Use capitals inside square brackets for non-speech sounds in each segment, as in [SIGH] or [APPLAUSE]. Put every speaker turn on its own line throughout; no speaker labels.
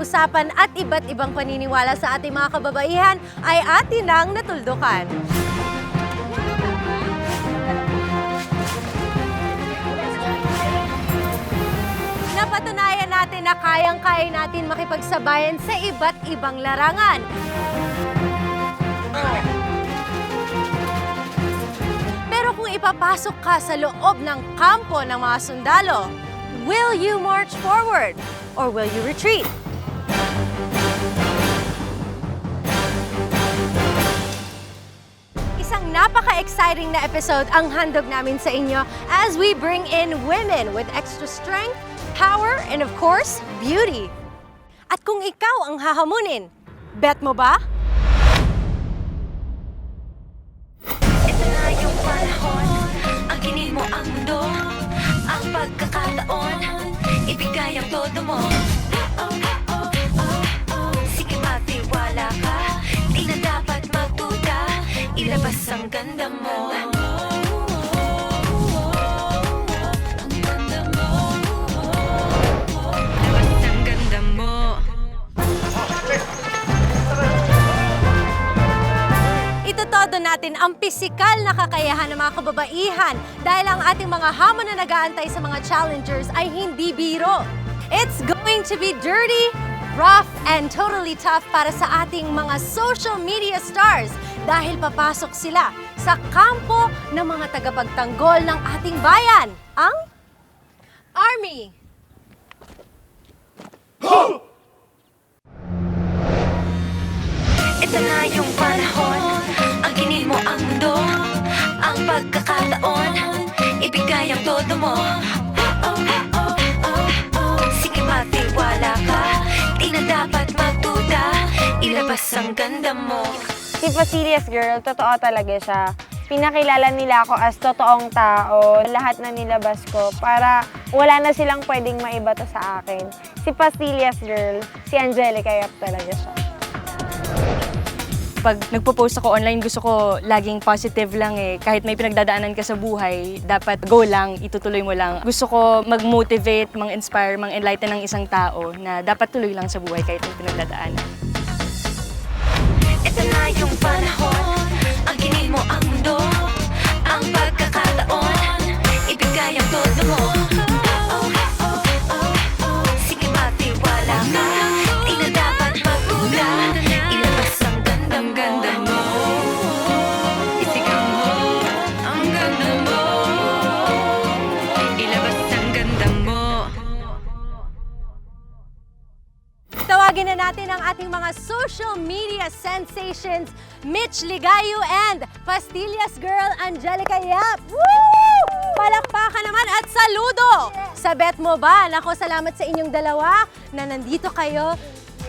usap-usapan at iba't ibang paniniwala sa ating mga kababaihan ay atin nang natuldukan. Napatunayan natin na kayang-kaya natin makipagsabayan sa iba't ibang larangan. Pero kung ipapasok ka sa loob ng kampo ng mga sundalo, will you march forward or will you retreat? Napaka-exciting na episode ang handog namin sa inyo as we bring in women with extra strength, power, and of course, beauty. At kung ikaw ang hahamunin, bet mo ba?
Ito na yung panahon Ang kinin mo ang mundo Ang pagkakataon Ibigay ang todo mo ang ganda mo
Itotodo natin ang pisikal na kakayahan ng mga kababaihan dahil ang ating mga hamon na nag-aantay sa mga challengers ay hindi biro. It's going to be dirty, rough, and totally tough para sa ating mga social media stars dahil papasok sila sa kampo ng mga tagapagtanggol ng ating bayan, ang Army.
Ito na yung panahon Ang kinin mo ang mundo Ang pagkakataon Ibigay ang todo mo Sige Ilabas ang ganda mo
Si Facilious Girl, totoo talaga siya. Pinakilala nila ako as totoong tao. Lahat na nilabas ko para wala na silang pwedeng maibato sa akin. Si Facilious Girl, si Angelica Yap talaga siya.
pag nagpo-post ako online, gusto ko laging positive lang eh. Kahit may pinagdadaanan ka sa buhay, dapat go lang, itutuloy mo lang. Gusto ko mag-motivate, mang-inspire, mang-enlighten ng isang tao na dapat tuloy lang sa buhay kahit may pinagdadaanan.
Ito na yung panahon. Ang kinin mo ang mundo Ang pagkakataon. Ibigay ang todo mo
social media sensations, Mitch Ligayo and Pastillas Girl Angelica Yap. Woo! Palakpakan naman at saludo! Sa bet mo ba? Nako, salamat sa inyong dalawa na nandito kayo.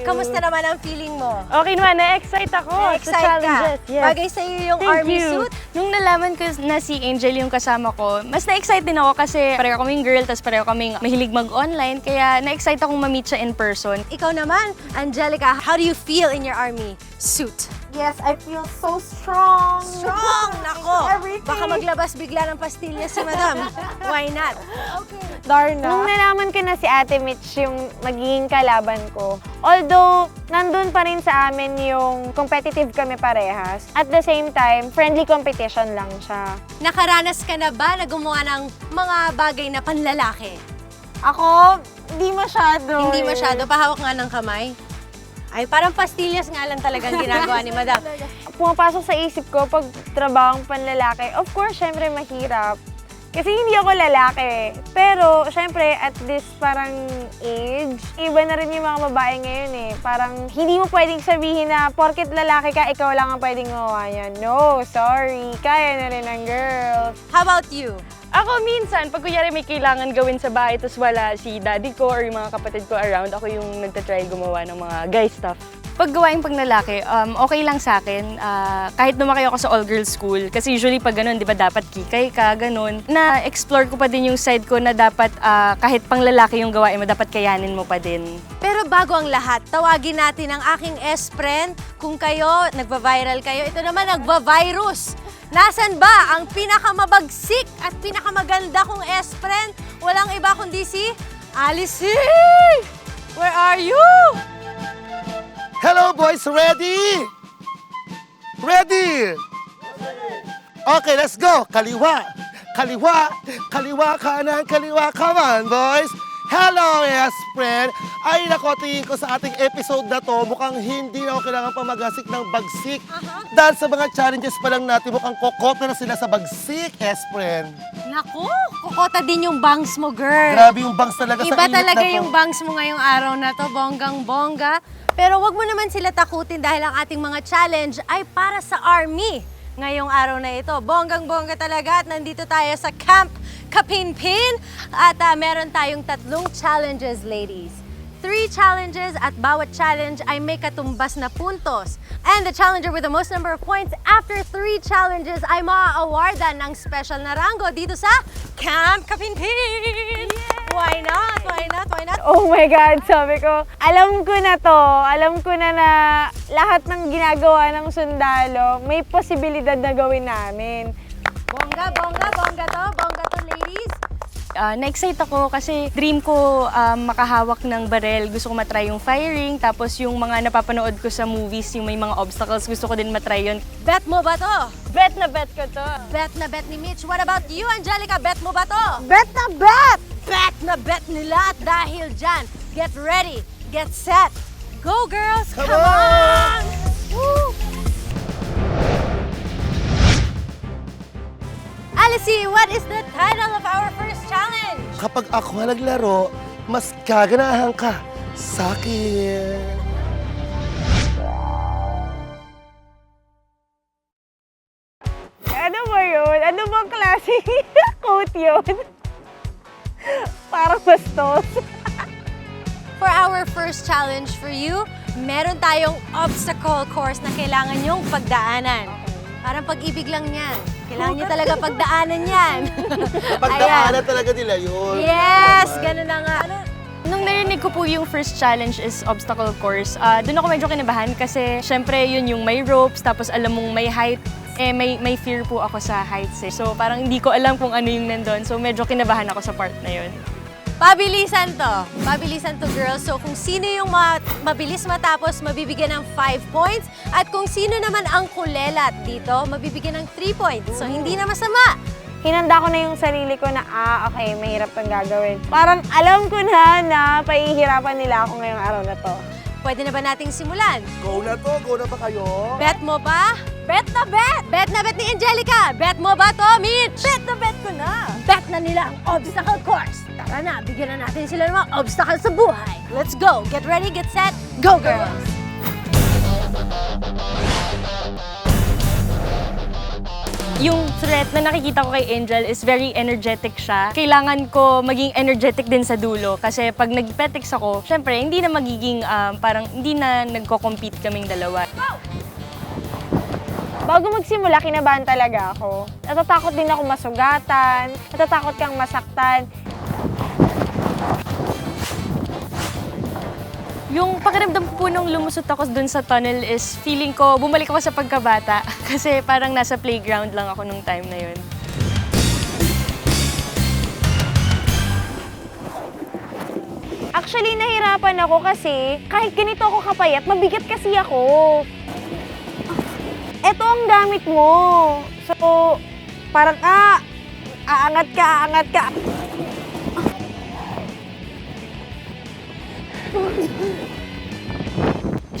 Kamusta naman ang feeling mo?
Okay naman, na-excite ako sa
Na-excite ka?
challenges. Yes.
Bagay sa iyo yung
Thank
army
you.
suit.
Nung nalaman ko na si Angel yung kasama ko, mas na-excite din ako kasi pareho kaming girl, tapos pareho kaming mahilig mag-online, kaya na-excite akong ma-meet siya in person.
Ikaw naman, Angelica, how do you feel in your army suit?
Yes, I feel so strong.
Strong! Nako!
Everything.
Baka maglabas bigla ng pastillas si madam. [LAUGHS] Why not?
Darna.
Nung nalaman ko na si Ate Mitch yung magiging kalaban ko, although nandun pa rin sa amin yung competitive kami parehas, at the same time, friendly competition lang siya.
Nakaranas ka na ba na gumawa ng mga bagay na panlalaki?
Ako, hindi masyado.
Hindi
eh.
masyado. Pahawak nga ng kamay. Ay, parang pastillas nga lang talagang ginagawa ni madam. [LAUGHS]
Pumapasok sa isip ko pag trabahong panlalaki, of course, syempre mahirap. Kasi hindi ako lalaki. Pero, syempre, at this parang age, iba na rin yung mga babae ngayon eh. Parang, hindi mo pwedeng sabihin na, porket lalaki ka, ikaw lang ang pwedeng gumawa yan. No, sorry. Kaya na rin ng girls.
How about you?
Ako minsan, pag kunyari may kailangan gawin sa bahay, tapos wala si daddy ko or yung mga kapatid ko around, ako yung nagtatry gumawa ng mga guy stuff. Pag gawain pag um, okay lang sa akin. Ah, kahit lumaki ako sa all-girls school, kasi usually pag ganun, di ba, dapat kikay ka, ganun. Na-explore ko pa din yung side ko na dapat ah, kahit pang lalaki yung gawain mo, dapat kayanin mo pa din.
Pero bago ang lahat, tawagin natin ang aking S-friend. Kung kayo, nagva-viral kayo, ito naman nagva-virus. Nasaan ba ang pinakamabagsik at pinakamaganda kong S-friend? Walang iba kundi si Alice! Where are you?
Hello, boys! Ready? Ready? Okay, let's go! Kaliwa! Kaliwa! Kaliwa, kanan, kaliwa! Come on, boys! Hello, yes, friend! Ay, nako, tingin ko sa ating episode na to, mukhang hindi na ako kailangan pa magasik ng bagsik. Dahil sa mga challenges pa lang natin, mukhang kokota na sila sa bagsik, yes, friend.
Naku, kukota din yung bangs mo, girl.
Grabe yung bangs talaga sa
Iba
init
talaga
na to.
yung bangs mo ngayong araw na to, bonggang-bongga. Pero wag mo naman sila takutin dahil ang ating mga challenge ay para sa Army ngayong araw na ito. Bonggang-bongga talaga at nandito tayo sa Camp Kapinpin at ah, meron tayong tatlong challenges, ladies. Three challenges at bawat challenge ay may katumbas na puntos. And the challenger with the most number of points after three challenges ay maa-awardan ng special na rango dito sa Camp Kapinpin! Why not? Why not? Why not?
Oh my God, sabi ko, alam ko na to. Alam ko na na lahat ng ginagawa ng sundalo, may posibilidad na gawin namin.
Bongga, bongga, bongga to, bongga.
Ah, na-excite ako kasi dream ko um, makahawak ng barel. Gusto ko matry yung firing. Tapos yung mga napapanood ko sa movies, yung may mga obstacles, gusto ko din matry yun.
Bet mo ba to?
Bet na bet ko to.
Bet na bet ni Mitch. What about you, Angelica? Bet mo ba to?
Bet na bet!
Bet na bet nila at dahil dyan, get ready, get set. Go, girls! Come,
Come
on! Woo! Alice, what is the title of our?
Kapag ako naglaro, mas kaganahan ka sa akin.
Ano ba yun? Ano bang klaseng [LAUGHS] quote yun? Parang bastos. [LAUGHS]
For our first challenge for you, meron tayong obstacle course na kailangan nyong pagdaanan. Parang pag-ibig lang yan. Kailangan nyo talaga pagdaanan yan. [LAUGHS]
Pagdaanan talaga nila yun.
Yes! Ganun na nga.
Nung narinig ko po yung first challenge is obstacle course, ah doon ako medyo kinabahan kasi syempre yun yung may ropes, tapos alam mong may height. Eh, may, may fear po ako sa heights eh. So parang hindi ko alam kung ano yung nandun. So medyo kinabahan ako sa part na yun.
Pabilisan to. Pabilisan to, girls. So, kung sino yung ma- mabilis matapos, mabibigyan ng 5 points. At kung sino naman ang kulelat dito, mabibigyan ng 3 points. So, hindi na masama.
Hinanda ko na yung sarili ko na, ah, okay, mahirap tong gagawin. Parang alam ko na na pahihirapan nila ako ngayong araw na to.
Pwede na ba nating simulan?
Go na to, go na ba kayo?
Bet mo ba? Bet na bet! Bet na bet ni Angelica! Bet mo ba to, Mitch? Bet na bet ko na! Bet na nila ang obstacle course! Tara na, bigyan na natin sila ng mga obstacle sa buhay! Let's go! Get ready, get set, go girls!
Yung threat na nakikita ko kay Angel is very energetic siya. Kailangan ko maging energetic din sa dulo kasi pag nag-petex ako, syempre hindi na magiging um, parang hindi na nagko-compete kaming dalawa.
Bago magsimula, kinabahan talaga ako. Natatakot din ako masugatan, natatakot kang masaktan.
Yung pakiramdam ko po nung lumusot ako dun sa tunnel is feeling ko bumalik ako sa pagkabata [LAUGHS] kasi parang nasa playground lang ako nung time na yun.
Actually, nahirapan ako kasi kahit ganito ako kapayat, mabigat kasi ako. Ito ang gamit mo. So, parang, ah, aangat ka, aangat ka.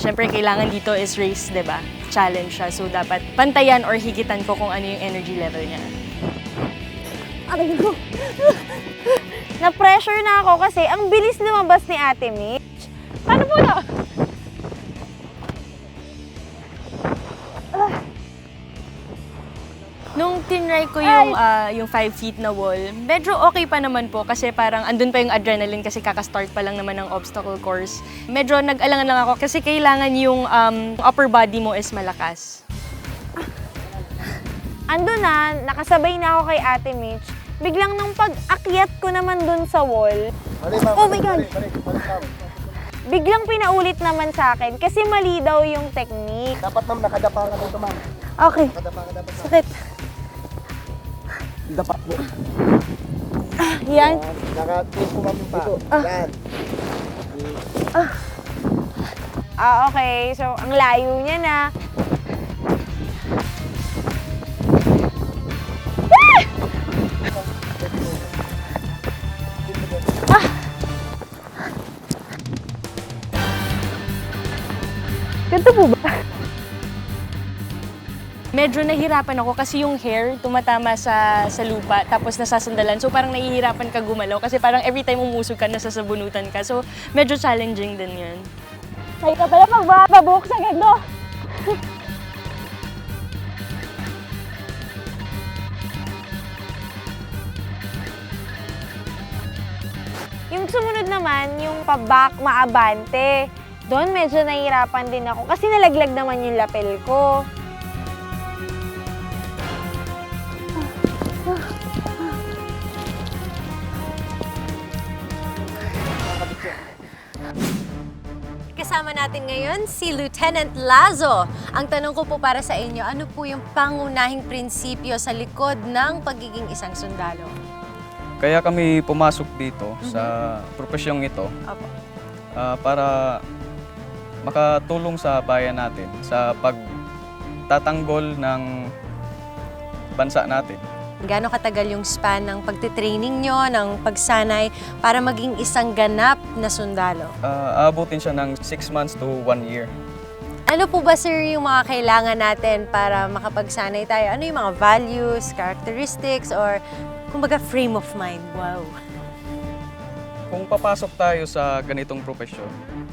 Siyempre, kailangan dito is race, di ba? Challenge siya. So, dapat pantayan or higitan ko kung ano yung energy level niya.
Aray ko. Na-pressure na ako kasi ang bilis lumabas ni Ate Mitch. Paano po na?
Tinry ko yung, ah, yung 5 feet na wall, medyo okay pa naman po kasi parang andun pa yung adrenaline kasi kakastart pa lang naman ng obstacle course. Medyo nag-alangan lang ako kasi kailangan yung um, upper body mo is malakas.
Ando na, nakasabay na ako kay Ate Mitch. Biglang nung pag-akyat ko naman dun sa wall, Oh my God! biglang pinaulit naman sa akin kasi mali daw yung technique.
Dapat ma'am, nakadapa ka dito ma'am.
Okay.
Nakadapa ka dapat.
Sakit.
Dapa po.
Yan.
Nakatingin po yung pa. Yan.
Ah, okay. So, ang layo niya na.
Medyo nahirapan ako kasi yung hair tumatama sa sa lupa tapos nasasandalan. So parang nahihirapan ka gumalaw kasi parang every time umusog ka, nasasabunutan ka. So medyo challenging din yun.
Ay ka pala magbababuhok sa gando. [LAUGHS] yung sumunod naman, yung pabak maabante. Doon medyo nahihirapan din ako kasi nalaglag naman yung lapel ko.
Kasama natin ngayon si Lieutenant Lazo. Ang tanong ko po para sa inyo, ano po yung pangunahing prinsipyo sa likod ng pagiging isang sundalo?
Kaya kami pumasok dito sa profesyong ito
Opo.
ah, para makatulong sa bayan natin sa pagtatanggol ng bansa natin.
Gaano katagal yung span ng pagtitraining nyo, ng pagsanay para maging isang ganap na sundalo?
Ah, aabutin siya ng 6 months to 1 year.
Ano po ba sir yung mga kailangan natin para makapagsanay tayo? Ano yung mga values, characteristics, or kumbaga frame of mind? Wow.
Kung papasok tayo sa ganitong profesyon,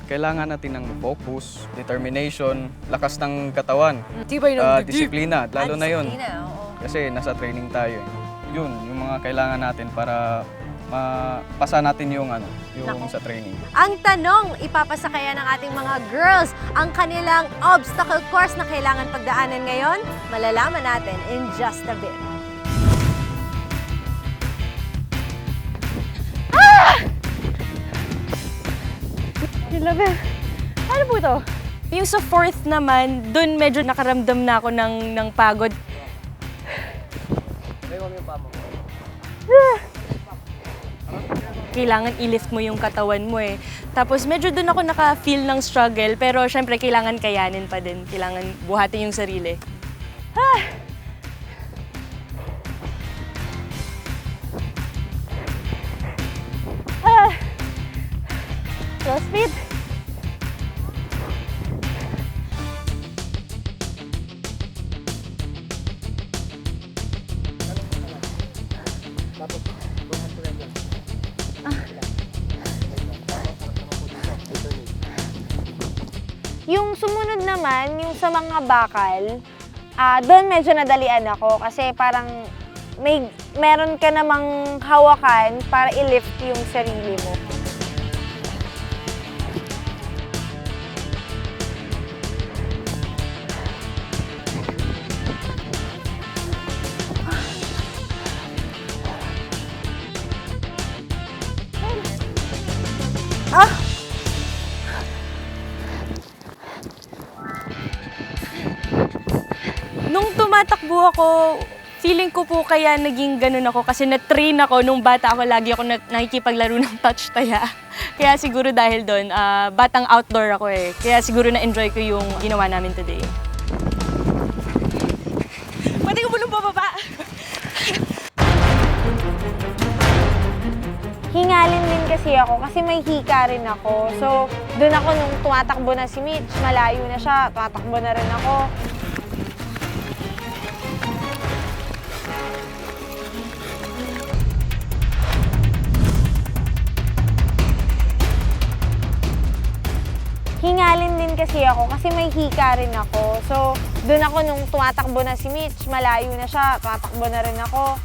kailangan natin ng focus, determination, lakas ng katawan,
Tibay
ah, disiplina, lalo na yun.
Disiplina, oo.
Kasi nasa training tayo. eh. Yun, yung mga kailangan natin para mapasa natin yung ano, yung
Nako.
sa training.
Ang tanong, ipapasa kaya ng ating mga girls ang kanilang obstacle course na kailangan pagdaanan ngayon? Malalaman natin in just a bit.
Grabe. Ano po to? Yung sa fourth naman, dun medyo nakaramdam na ako ng, ng pagod. Kailangan i-lift mo yung katawan mo eh. Tapos medyo dun ako naka-feel ng struggle, pero syempre kailangan kayanin pa din. Kailangan buhatin yung sarili.
CrossFit? Yung sumunod naman, yung sa mga bakal, ah doon medyo nadalian ako kasi parang may meron ka namang hawakan para i-lift yung sarili mo.
Nung tumatakbo ako, feeling ko po kaya naging ganun ako kasi na-train ako nung bata ako lagi ako na- nakikipaglaro ng [LAUGHS] touch taya. Kaya siguro dahil doon, ah, batang outdoor ako eh. Kaya siguro na-enjoy ko yung ginawa namin today. Pwede ko bulong bababa?
Hingalin din kasi ako kasi may hika rin ako. So, doon ako nung tumatakbo na si Mitch, malayo na siya, tumatakbo na rin ako. Kasi ako kasi may hika rin ako. So, doon ako nung tumatakbo na si Mitch, malayo na siya, tumatakbo na rin ako.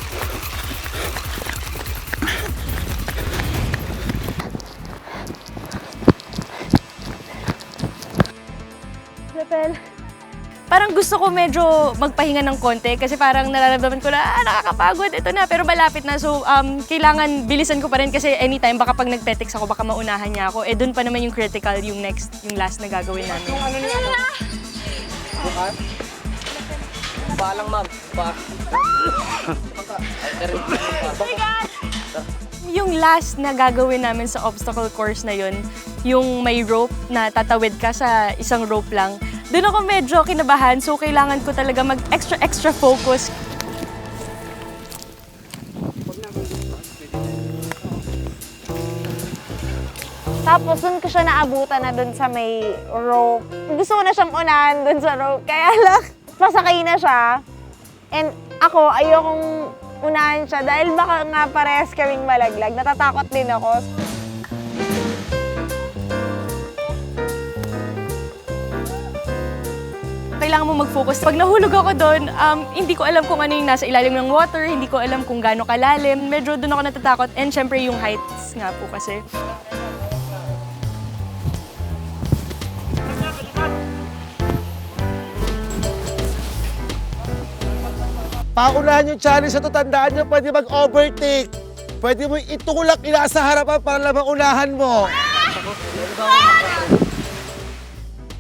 Parang gusto ko medyo magpahinga ng konti kasi parang nararamdaman ko na ah, nakakapagod, ito na, pero malapit na. So, um, kailangan bilisan ko pa rin kasi anytime, baka pag nagte-text ako, baka maunahan niya ako. Eh, dun pa naman yung critical, yung next, yung last na gagawin namin. Yung last na gagawin namin sa obstacle course na yun, yung may rope na tatawid ka sa isang rope lang, doon ako medyo kinabahan. So, kailangan ko talaga mag-extra, extra focus.
Tapos dun ko siya naabutan na dun sa may rope. Gusto ko na siyang unahan dun sa rope. Kaya [LAUGHS] lang, pasakay na siya. And ako, ayokong unahan siya dahil baka nga parehas kaming malaglag. Natatakot din ako.
Kailangan mo mag-focus. Pag nahulog ako doon, um, hindi ko alam kung ano yung nasa ilalim ng water, hindi ko alam kung gaano kalalim. Medyo doon ako natatakot. And syempre yung heights nga po kasi.
Paunahan yung challenge na to, tandaan nyo, pwede mag-overtake. Pwede mo itulak ila sa harapan para lang maunahan mo.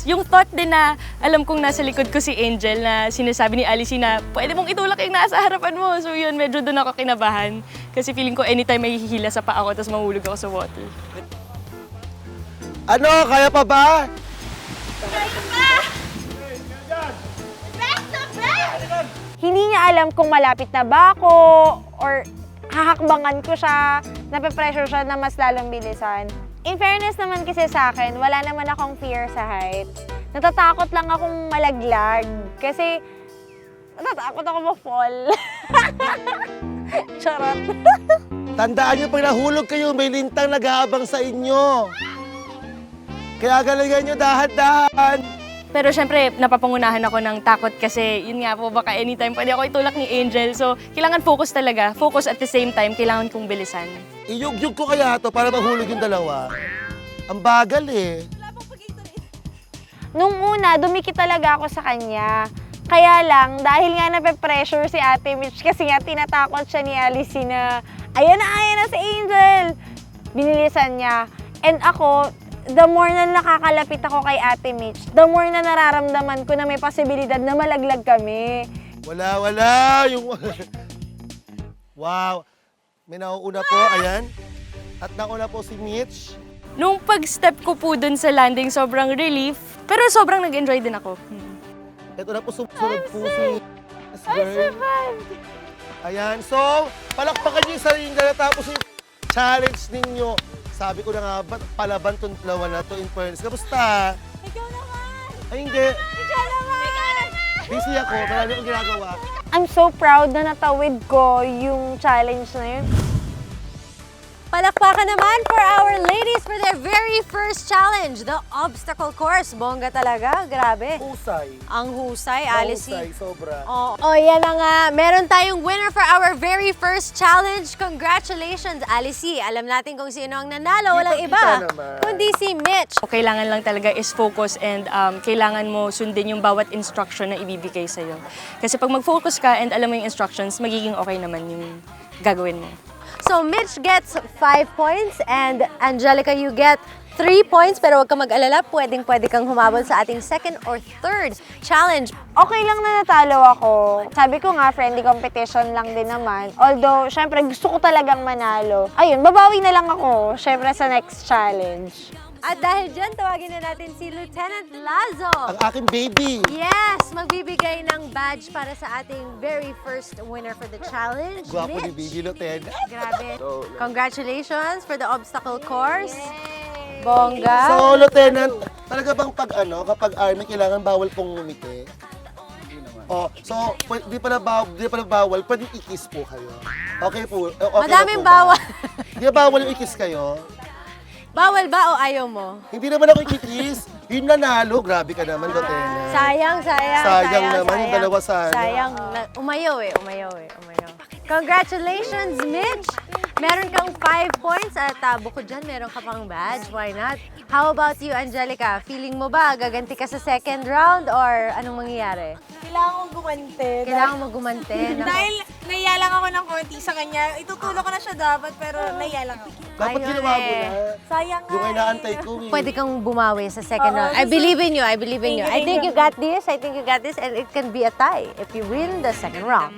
Yung thought din na alam kong nasa likod ko si Angel na sinasabi ni Alice na pwede mong itulak yung nasa harapan mo. So yun, medyo doon ako kinabahan. Kasi feeling ko anytime may hihila sa paa ko tapos mahulog ako sa water.
Ano, kaya pa ba?
Hindi niya alam kung malapit na ba ako or hahakbangan ko siya, nape-pressure siya na mas lalong bilisan. In fairness naman kasi sa akin, wala naman akong fear sa heights. Natatakot lang akong malaglag kasi natatakot ako ma-fall. [LAUGHS] Charot.
Tandaan nyo, pag nahulog kayo, may lintang nag-aabang sa inyo. Kaya galingan nyo dahan-dahan.
Pero syempre, napapangunahan ako ng takot kasi yun nga po, baka anytime pwede ako itulak ni Angel. So, kailangan focus talaga. Focus at the same time, kailangan kong bilisan.
Iyug-yug ko kaya to para mahulog yung dalawa. Ang bagal eh.
Nung una, dumikit talaga ako sa kanya. Kaya lang, dahil nga nape-pressure si Ate Mitch kasi nga tinatakot siya ni Alice na, ayan na, ayan na si Angel! Binilisan niya. And ako, the more na nakakalapit ako kay Ate Mitch, the more na nararamdaman ko na may posibilidad na malaglag kami.
Wala, wala. Yung... [LAUGHS] wow. May nauuna po, ayan. At nauna po si Mitch.
Nung pag-step ko po dun sa landing, sobrang relief. Pero sobrang nag-enjoy din ako. Hmm.
Ito na po sumunod po si Miss Girl. Ayan. So, palakpakan niyo yung sarili niyo natapos yung challenge ninyo. Sabi ko na nga, ba't palaban tong dalawa na to in fairness? Kamusta?
Ikaw naman!
Ay, hindi.
Ikaw naman!
Busy ako. Marami akong ginagawa.
I'm so proud na natawid ko yung challenge na yun.
Palakpakan naman for our ladies for their very first challenge, the obstacle course. Bongga talaga, grabe.
Husay.
Ang husay, Alice.
Husay, sobra.
Oh, oh, yan na nga. Meron tayong winner for our very first challenge. Congratulations, Alice. Alam natin kung sino ang nanalo. Walang iba,
naman.
kundi si Mitch.
Kailangan lang talaga is focus and um, kailangan mo sundin yung bawat instruction na ibibigay sa'yo. Kasi pag mag-focus ka and alam mo yung instructions, magiging okay naman yung gagawin mo.
So, Mitch gets 5 points and Angelica, you get 3 points. Pero huwag ka mag-alala, pwedeng-pwede kang humabol sa ating second or third challenge.
okay lang na natalo ako. Sabi ko nga, friendly competition lang din naman. Although, syempre, gusto ko talagang manalo. Ayun, babawi na lang ako, syempre, sa next challenge.
At dahil dyan, tawagin na natin si Lieutenant Lazo.
Ang aking baby.
Yes, magbibigay ng badge para sa ating very first winner for the challenge,
Gwapo ni
Mitch.
baby Lieutenant.
Grabe. Congratulations for the obstacle course. Bongga.
So, Lieutenant, talaga bang pag ano, kapag army, kailangan bawal pong ngumiti? Oh, so, pwede, di pala bawal, di pala bawal, pwede i-kiss po kayo. Okay po. eh, Okay na
Madaming
po ba?
bawal.
Di ba bawal yung i-kiss kayo?
Bawal ba o ayaw mo?
Hindi naman ako i-kiss. Yun nanalo. Grabe ka naman, Lieutenant.
Sayang, sayang,
Sayang naman yung dalawa sana.
Sayang. Na- umayaw eh, umayaw eh, umayaw. Congratulations, Mitch! Meron kang 5 points at uh, bukod dyan, meron ka pang badge. Why not? How about you, Angelica? Feeling mo ba gaganti ka sa second round or anong mangyayari?
Kailangan kong gumante.
Kailangan mo gumante. [LAUGHS]
Dahil naiya lang ako ng konti sa kanya. Itutulong ko na siya dapat, pero naiya lang ako.
Dapat
Ayun
ginawa mo
eh.
na.
Sayang nga
Yung
eh.
inaantay ko eh.
Pwede kang bumawi sa second
Oo,
round. I
gusto-
believe in you. I believe in you.
Thank you,
I think
thank
you got this. I think you got this. And it can be a tie if you win the second round.